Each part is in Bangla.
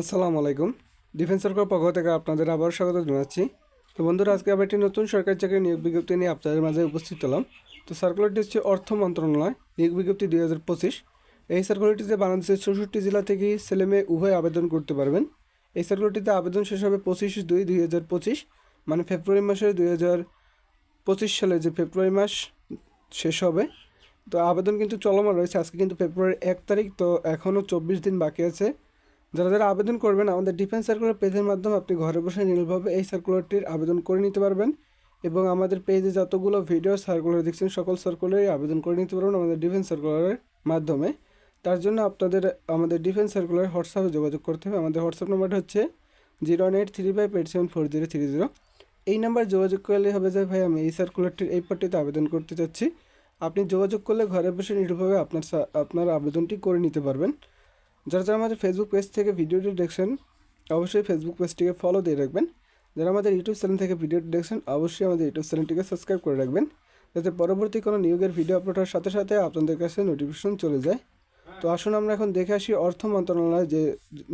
আসসালামু আলাইকুম। ডিফেন্স সরকার পক্ষ থেকে আপনাদের আবার স্বাগত জানাচ্ছি। তো বন্ধুরা, আজকে আবার একটি নতুন সরকারি চাকরি নিয়োগ বিজ্ঞপ্তি নিয়ে আপনাদের মাঝে উপস্থিত হলাম। তো সার্কুলারটি হচ্ছে অর্থ মন্ত্রণালয় নিয়োগ বিজ্ঞপ্তি দুই হাজার পঁচিশ। এই সার্কুলারটিতে বাংলাদেশের চৌষট্টি জেলা থেকে ছেলে মেয়ে উভয় আবেদন করতে পারবেন। এই সার্কুলারটিতে আবেদন শেষ হবে পঁচিশ দুই দুই হাজার পঁচিশ মানে ফেব্রুয়ারি মাসের দুই হাজার পঁচিশ সালে যে ফেব্রুয়ারি মাস শেষ হবে। তো আবেদন কিন্তু চলমান রয়েছে, আজকে কিন্তু ফেব্রুয়ারির এক তারিখ, তো এখনও চব্বিশ দিন বাকি আছে। যারা যারা আবেদন করবেন, আমাদের ডিফেন্স সার্কুলার পেজের মাধ্যমে আপনি ঘরে বসে নির্ভরভাবে এই সার্কুলারটির আবেদন করে নিতে পারবেন এবং আমাদের পেজে যতগুলো ভিডিও সার্কুলার দেখছেন, সকল সার্কুলারই আবেদন করে নিতে পারবেন আমাদের ডিফেন্স সার্কুলারের মাধ্যমে। তার জন্য আপনাদের, আমাদের ডিফেন্স সার্কুলার হোয়াটসঅ্যাপে যোগাযোগ করতে হবে। আমাদের হোয়াটসঅ্যাপ নাম্বারটা হচ্ছে zero one eight three five eight seven four zero three zero এই নাম্বার যোগাযোগ করলে হবে যে, ভাই, আমি এই সার্কুলারটির এই পার্টিতে আবেদন করতে চাচ্ছি। আপনি যোগাযোগ করলে ঘরে বসে নির্ভরভাবে আপনার আপনার আবেদনটি করে নিতে পারবেন। যারা যারা আমাদের ফেসবুক পেজ থেকে ভিডিওটি দেখছেন, অবশ্যই ফেসবুক পেজটিকে ফলো দিয়ে রাখবেন। যারা আমাদের ইউটিউব চ্যানেল থেকে ভিডিওটি দেখছেন, অবশ্যই আমাদের ইউটিউব চ্যানেলটিকে সাবস্ক্রাইব করে রাখবেন। যাতে পরবর্তী কোনো নিয়োগের ভিডিও আপলোড হওয়ার সাথে সাথে আপনাদের কাছে নোটিফিকেশন চলে যায়। তো আসুন আমরা এখন দেখে আসি অর্থ মন্ত্রণালয় যে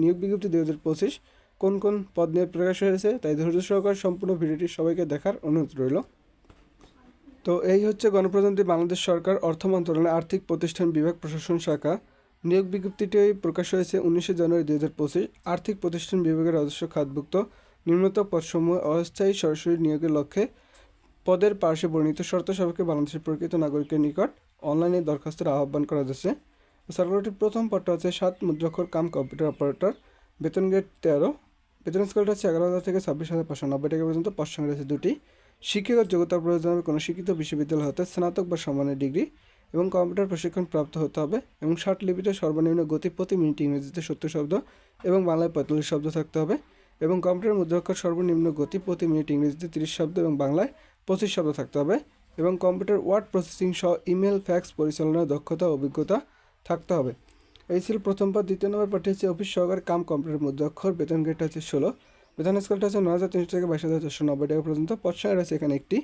নিয়োগ বিজ্ঞপ্তি দুই হাজার পঁচিশ কোন কোন পদ নিয়ে প্রকাশ হয়েছে, তাই ধৈর্য সহকারে সম্পূর্ণ ভিডিওটি সবাইকে দেখার অনুরোধ রইল। তো এই হচ্ছে গণপ্রজাতন্ত্রী বাংলাদেশ সরকার অর্থ মন্ত্রণালয় আর্থিক প্রতিষ্ঠান বিভাগ প্রশাসন শাখা। নিয়োগ বিজ্ঞপ্তিটি প্রকাশ হয়েছে উনিশে জানুয়ারি দুই হাজার পঁচিশ। আর্থিক প্রতিষ্ঠান বিভাগের রাজস্ব খাতভুক্ত নিম্নতম পদসমূহ অস্থায়ী সরাসরি নিয়োগের লক্ষ্যে পদের পার্শ্বে বর্ণিত শর্ত সাপেক্ষে বাংলাদেশের প্রকৃত নাগরিকের নিকট অনলাইনে দরখাস্তের আহ্বান করা যাচ্ছে। সার্কুলারটির প্রথম পদটা হচ্ছে সাত মুদ্রাক্ষর কাম কম্পিউটার অপারেটর। বেতন গেট তেরো। বেতন স্কেলটা হচ্ছে এগারো হাজার থেকে ছাব্বিশ হাজার পাঁচশো নব্বই টাকা পর্যন্ত সংখ্যা রয়েছে দুটি। শিক্ষাগত যোগ্যতার প্রয়োজন কোনো শিক্ষিত বিশ্ববিদ্যালয় হতে স্নাতক বা সমানের ডিগ্রি। এবং কম্পিউটার প্রশিক্ষণ প্রাপ্ত হতে হবে এবং ষাট লিপিতে সর্বনিম্ন গতি প্রতি মিনিট ইংরেজিতে সত্তর শব্দ এবং বাংলায় পঁয়তাল্লিশ শব্দ থাকতে হবে এবং কম্পিউটার মুদ্রাক্ষর সর্বনিম্ন গতি প্রতি মিনিট ইংরেজিতে তিরিশ শব্দ এবং বাংলায় পঁচিশ শব্দ থাকতে হবে এবং কম্পিউটার ওয়ার্ড প্রসেসিং সহ ইমেল, ফ্যাক্স পরিচালনার দক্ষতা অভিজ্ঞতা থাকতে হবে। এই ছিল প্রথম পদ, দ্বিতীয় নম্বর পাঠিয়েছে অফিস সহকারে কাম কম্পিউটার মুদ্রাক্ষর। বেতন গেটটা হচ্ছে ষোলো। বেতন স্কেলটা হচ্ছে নয় হাজার তিনশো থেকে বাইশ হাজার চারশো নব্বই টাকা পর্যন্ত। সংখ্যা রয়েছে এখানে একটি।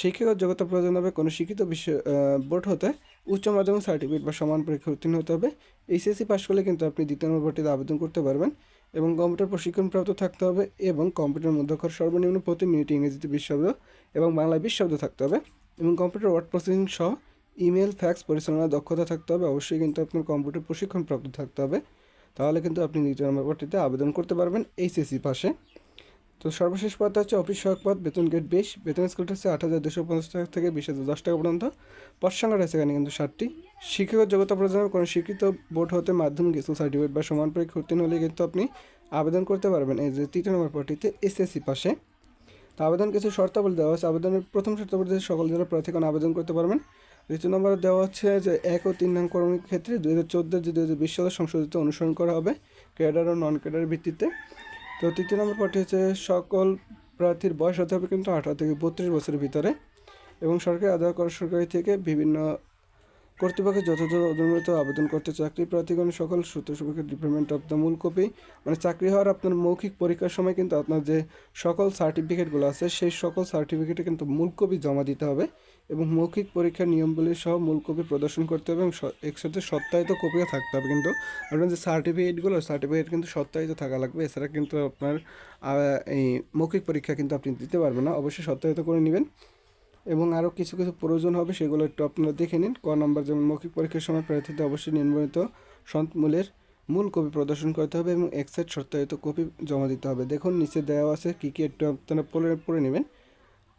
শিক্ষাগত যোগ্যতা প্রয়োজন হবে কোনো শিক্ষিত বিশ্ব বোর্ড হতে উচ্চ মাধ্যমিক সার্টিফিকেট বা সমান পরীক্ষা উত্তীর্ণ হতে হবে। এইচএসসি পাশ করলে কিন্তু আপনি দ্বিতীয় নম্বর ভর্তিতে আবেদন করতে পারবেন এবং কম্পিউটার প্রশিক্ষণপ্রাপ্ত থাকতে হবে এবং কম্পিউটার মধ্যক্ষর সর্বনিম্ন প্রতি মিনিট ইংরেজিতে বিশ শব্দ এবং বাংলায় বিশ শব্দ থাকতে হবে এবং কম্পিউটার ওয়ার্ড প্রসেসিং সহ ইমেল, ফ্যাক্স পরিচালনার দক্ষতা থাকতে হবে। অবশ্যই কিন্তু আপনার কম্পিউটার প্রশিক্ষণপ্রাপ্ত থাকতে হবে। তাহলে কিন্তু আপনি দ্বিতীয় নম্বর ভর্তিতে আবেদন করতে পারবেন এইচএসসি পাশে। তো সর্বশেষ পদটা হচ্ছে অফিস সহায়ক পদ বেতন গেট বিশ। বেতন স্কুলটা হচ্ছে আট হাজার দুশো পঞ্চাশ টাকা থেকে বিশ হাজার দশ টাকা পর্যন্ত। পদ সংখ্যা রয়েছে এখানে কিন্তু ষাটটি। শিক্ষাগত যোগ্যতা প্রয়োজন কোনো শিক্ষিত বোর্ড হতে মাধ্যমিক স্কুল সার্টিফিকেট বা সমান পরীক্ষা উত্তীর্ণ হলে কিন্তু আপনি আবেদন করতে পারবেন। এই যে তৃতীয় নম্বর পদটিতে এসএসসি পাশে। তো আবেদন কিছু শর্তাবলী দেওয়া হচ্ছে আবেদনের প্রথম শর্তাবলী সকল জেলার প্রার্থীগণ আবেদন করতে পারবেন। দ্বিতীয় নম্বরে দেওয়া হচ্ছে যে এক ও তিন নং কর্মীর ক্ষেত্রে দুই হাজার চোদ্দ দুই হাজার বিশ সালে সংশোধিত অনুসরণ করা হবে, ক্যাডার ও নন ক্যাডার ভিত্তিতে। তো তৃতীয় নম্বর পার্টি হচ্ছে, সকল প্রার্থীর বয়স হতে হবে কিন্তু আঠারো থেকে বত্রিশ বছরের ভিতরে এবং সরকারি আদায় করা সরকারি থেকে বিভিন্ন কর্তৃপক্ষের যথাযথ অনুমোদিত আবেদন করতে চাকরি প্রার্থীগণ সকল সূত্র সুবিধা ডিপার্টমেন্ট অফ দ্য মূল কপি মানে চাকরি হওয়ার আপনার মৌখিক পরীক্ষার সময় কিন্তু আপনার যে সকল সার্টিফিকেটগুলো আছে, সেই সকল সার্টিফিকেটে কিন্তু মূল কপি জমা দিতে হবে এবং মৌখিক পরীক্ষার নিয়মগুলি সহ মূল কপি প্রদর্শন করতে হবে এবং একসাথে সত্যায়িত কপিও থাকতে হবে কিন্তু আপনার যে সার্টিফিকেটগুলো সার্টিফিকেট কিন্তু সত্যায়িত থাকা লাগবে। এছাড়া কিন্তু আপনার এই মৌখিক পরীক্ষা কিন্তু আপনি দিতে পারবেন না। অবশ্যই সত্যায়িত করে নেবেন। এবং আরও কিছু কিছু প্রয়োজন হবে সেগুলো একটু আপনারা দেখে নিন। ক নম্বর যেমন মৌখিক পরীক্ষার সময় প্রার্থীদের অবশ্যই নির্মিত সন্তমূলের মূল কপি প্রদর্শন করতে হবে এবং এক্সাইট সত্যায়িত কপি জমা দিতে হবে। দেখুন, নিচে দেওয়া আছে কী কী একটু আপনারা পড়ে পড়ে নেবেন।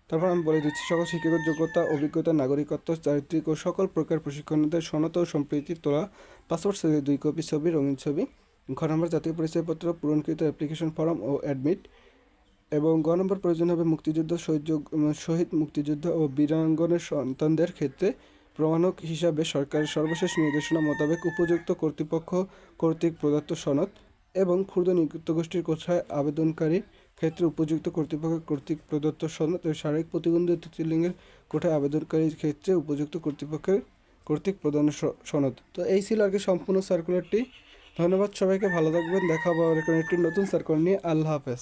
তারপর আমি বলে দিচ্ছি, সকল শিক্ষাগত যোগ্যতা, অভিজ্ঞতা, নাগরিকত্ব, চারিত্রিক ও সকল প্রকার প্রশিক্ষণদের সনত ও সম্প্রীতি তোলা, পাসপোর্ট সাইজের দুই কপি ছবি, রঙিন ছবি। ঘ নম্বর জাতীয় পরিচয়পত্র, পূরণকৃত অ্যাপ্লিকেশন ফর্ম ও অ্যাডমিট। এবং গ নম্বর প্রয়োজন হবে মুক্তিযুদ্ধ শহীদ শহীদ মুক্তিযুদ্ধ ও বীরাঙ্গনের সন্তানদের ক্ষেত্রে প্রমাণক হিসাবে সরকারের সর্বশেষ নির্দেশনা মোতাবেক উপযুক্ত কর্তৃপক্ষ কর্তৃক প্রদত্ত সনদ এবং ক্ষুদ্র নিযুক্ত গোষ্ঠীর কোথায় আবেদনকারীর ক্ষেত্রে উপযুক্ত কর্তৃপক্ষ কর্তৃক প্রদত্ত সনদ এবং শারীরিক প্রতিবন্ধী তৃতীয়লিঙ্গের কোঠায় আবেদনকারীর ক্ষেত্রে উপযুক্ত কর্তৃপক্ষের কর্তৃক প্রদান সনদ। তো এই ছিল আর কি সম্পূর্ণ সার্কুলারটি ধন্যবাদ সবাইকে, ভালো থাকবেন, দেখা আবার একটি নতুন সার্কুলার নিয়ে। আল্লাহ হাফেজ।